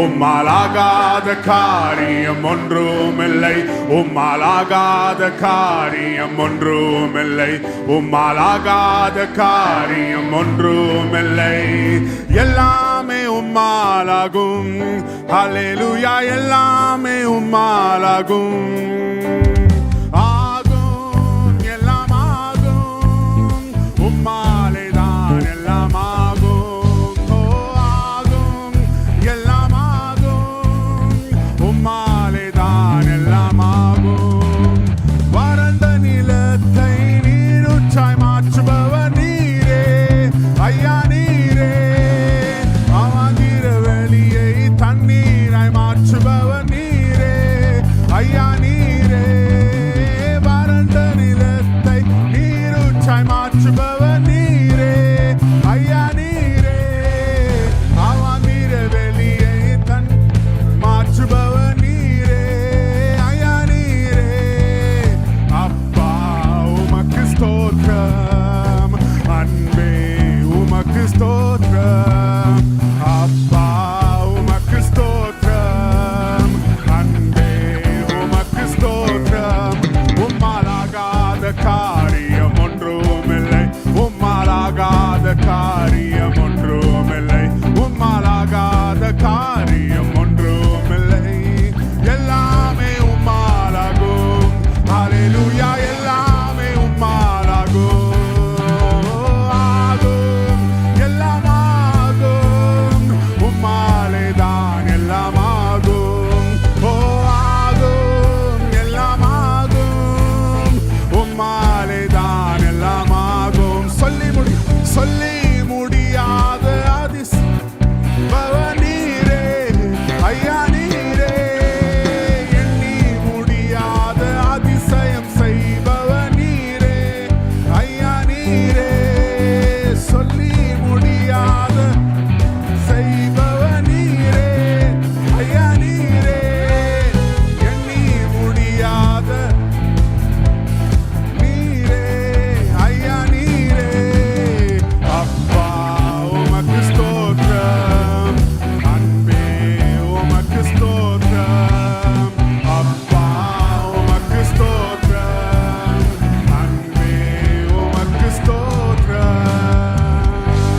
உம்மாலாகாத காரியம் ஒன்றுமில்லை. உம்மாலாகாத காரியம் ஒன்றுமில்லை. உம்மாலாகாத காரியம் ஒன்றுமில்லை. எல்லாமே உம்மாலாகும். ஹalleluya எல்லாமே உம்மாலாகும். காரியம் ஒன்றும்